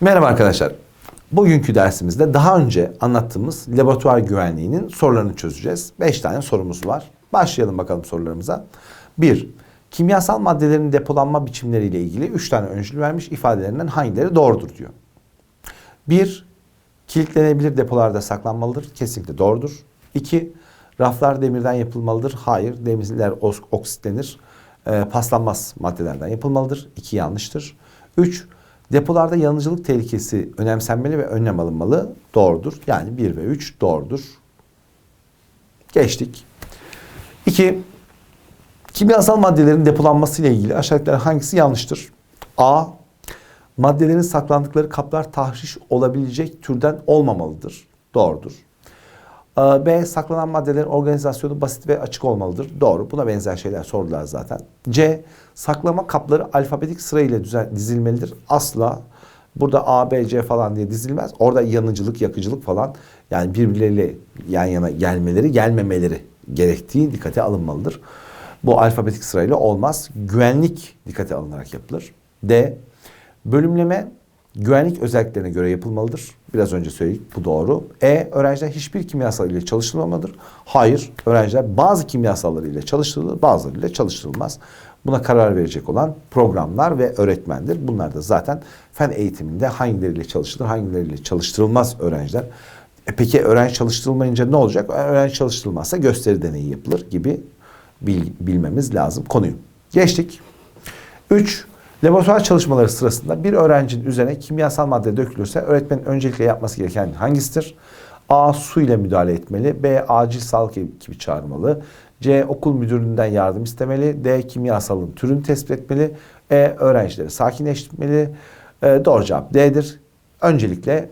Merhaba arkadaşlar. Bugünkü dersimizde daha önce anlattığımız laboratuvar güvenliğinin sorularını çözeceğiz. 5 tane sorumuz var. Başlayalım bakalım sorularımıza. 1. Kimyasal maddelerin depolanma biçimleriyle ilgili 3 tane öncül vermiş ifadelerinden hangileri doğrudur diyor. 1. Kilitlenebilir depolarda saklanmalıdır. Kesinlikle doğrudur. 2. Raflar demirden yapılmalıdır. Hayır. Demirler oksitlenir. Ee, paslanmaz maddelerden yapılmalıdır. 2 yanlıştır. 3. Depolarda yanıcılık tehlikesi önemsenmeli ve önlem alınmalı. Doğrudur. Yani 1 ve 3 doğrudur. Geçtik. 2. Kimyasal maddelerin depolanması ile ilgili aşağıdakilerden hangisi yanlıştır? A. Maddelerin saklandıkları kaplar tahriş olabilecek türden olmamalıdır. Doğrudur. Ee, B. Saklanan maddelerin organizasyonu basit ve açık olmalıdır. Doğru. Buna benzer şeyler sordular zaten. C. Saklama kapları alfabetik sırayla düzen, dizilmelidir. Asla burada A, B, C falan diye dizilmez. Orada yanıcılık, yakıcılık falan yani birbirleriyle yan yana gelmeleri, gelmemeleri gerektiği dikkate alınmalıdır. Bu alfabetik sırayla olmaz. Güvenlik dikkate alınarak yapılır. D. Bölümleme güvenlik özelliklerine göre yapılmalıdır. Biraz önce söyledik bu doğru. E. Öğrenciler hiçbir kimyasal ile çalıştırılmamalıdır. Hayır. Öğrenciler bazı kimyasallar ile çalıştırılır, bazıları ile çalıştırılmaz. Buna karar verecek olan programlar ve öğretmendir. Bunlar da zaten fen eğitiminde hangileriyle çalıştırılır, hangileriyle çalıştırılmaz öğrenciler. E peki öğrenci çalıştırılmayınca ne olacak? Öğrenci çalıştırılmazsa gösteri deneyi yapılır gibi bil- bilmemiz lazım konuyu. Geçtik. 3. Laboratuvar çalışmaları sırasında bir öğrencinin üzerine kimyasal madde dökülürse öğretmenin öncelikle yapması gereken hangisidir? A. Su ile müdahale etmeli. B. Acil sağlık ekibi çağırmalı. C. Okul müdüründen yardım istemeli. D. Kimyasalın türünü tespit etmeli. E. Öğrencileri sakinleştirmeli. E, doğru cevap D'dir. Öncelikle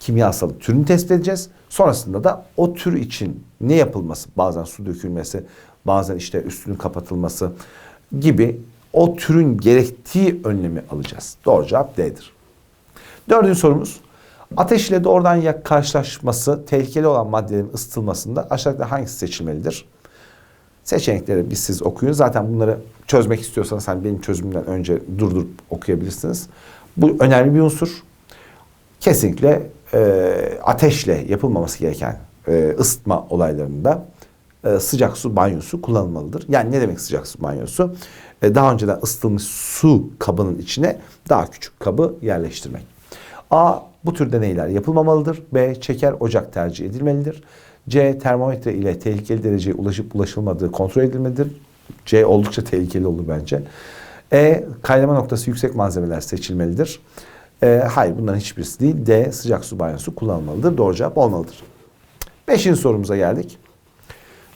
kimyasalın türünü tespit edeceğiz. Sonrasında da o tür için ne yapılması, bazen su dökülmesi, bazen işte üstünün kapatılması gibi o türün gerektiği önlemi alacağız. Doğru cevap D'dir. Dördüncü sorumuz. Ateş ile doğrudan yak karşılaşması tehlikeli olan maddelerin ısıtılmasında aşağıda hangisi seçilmelidir? Seçenekleri biz siz okuyun. Zaten bunları çözmek istiyorsanız hani benim çözümümden önce durdurup okuyabilirsiniz. Bu önemli bir unsur kesinlikle e, ateşle yapılmaması gereken e, ısıtma olaylarında e, sıcak su banyosu kullanılmalıdır. Yani ne demek sıcak su banyosu? E, daha önceden ısıtılmış su kabının içine daha küçük kabı yerleştirmek. A. Bu tür deneyler yapılmamalıdır. B. Çeker ocak tercih edilmelidir. C. Termometre ile tehlikeli dereceye ulaşıp ulaşılmadığı kontrol edilmelidir. C. Oldukça tehlikeli olur bence. E. Kaynama noktası yüksek malzemeler seçilmelidir. E, hayır bunların hiçbirisi değil. D. Sıcak su banyosu kullanılmalıdır. Doğru cevap olmalıdır. Beşinci sorumuza geldik.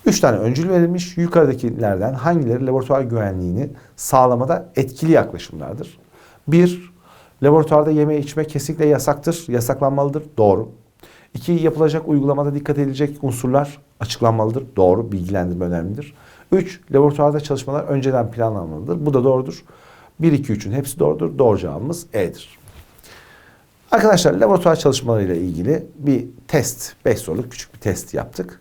Üç tane öncül verilmiş. Yukarıdakilerden hangileri laboratuvar güvenliğini sağlamada etkili yaklaşımlardır? Bir, laboratuvarda yeme içme kesinlikle yasaktır, yasaklanmalıdır. Doğru. İki, yapılacak uygulamada dikkat edilecek unsurlar açıklanmalıdır. Doğru, bilgilendirme önemlidir. Üç, laboratuvarda çalışmalar önceden planlanmalıdır. Bu da doğrudur. 1, 2, 3'ün hepsi doğrudur. Doğru cevabımız E'dir. Arkadaşlar laboratuvar çalışmalarıyla ilgili bir test, 5 soruluk küçük bir test yaptık.